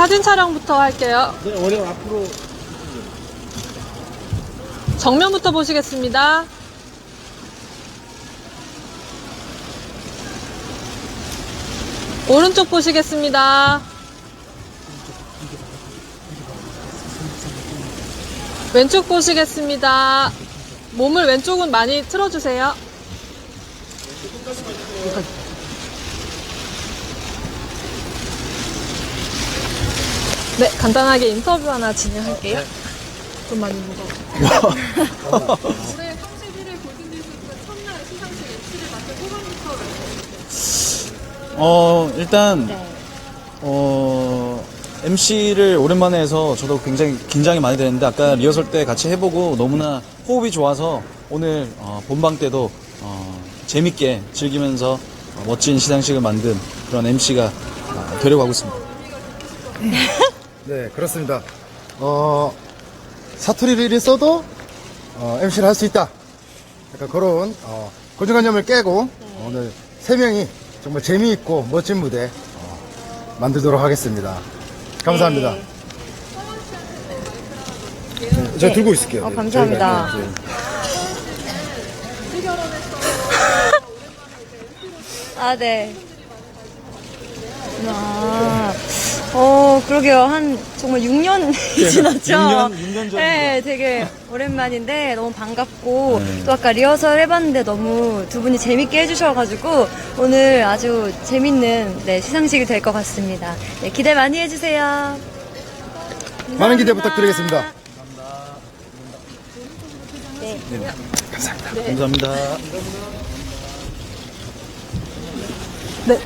사진 촬영부터 할게요. 네, 어려 앞으로 정면부터 보시겠습니다. 오른쪽 보시겠습니다. 왼쪽 보시겠습니다. 몸을 왼쪽은 많이 틀어주세요. 네, 간단하게 인터뷰 하나 진행할게요. 좀 많이 무거워. 올해 31일 골든디스크 첫날 시상식 MC를 맡은 소감부터 어, 일단, 네. 어, MC를 오랜만에 해서 저도 굉장히 긴장이 많이 되는데 아까 리허설 때 같이 해보고 너무나 호흡이 좋아서 오늘 어, 본방 때도 어, 재밌게 즐기면서 어, 멋진 시상식을 만든 그런 MC가 어, 되려고 하고 있습니다. 네 그렇습니다. 어 사투리를 써도 어, MC를 할 수 있다. 약간 그런 어, 고정관념을 깨고 오늘 세 명이 정말 재미있고 멋진 무대 어, 만들도록 하겠습니다. 감사합니다. 네, 제가 들고 있을게요. 어, 네, 감사합니다. 저희가, 네. 아, 네. 아, 어, 그러게요. 한 정말 6년 지났죠? 6년, 6년 전이죠. 네, 되게 오랜만인데 너무 반갑고 네. 또 아까 리허설 해봤는데 너무 두 분이 재밌게 해주셔가지고 오늘 아주 재밌는 네, 시상식이 될 것 같습니다. 네, 기대 많이 해주세요. 많은 기대 감사합니다. 부탁드리겠습니다. 감사합니다. 네.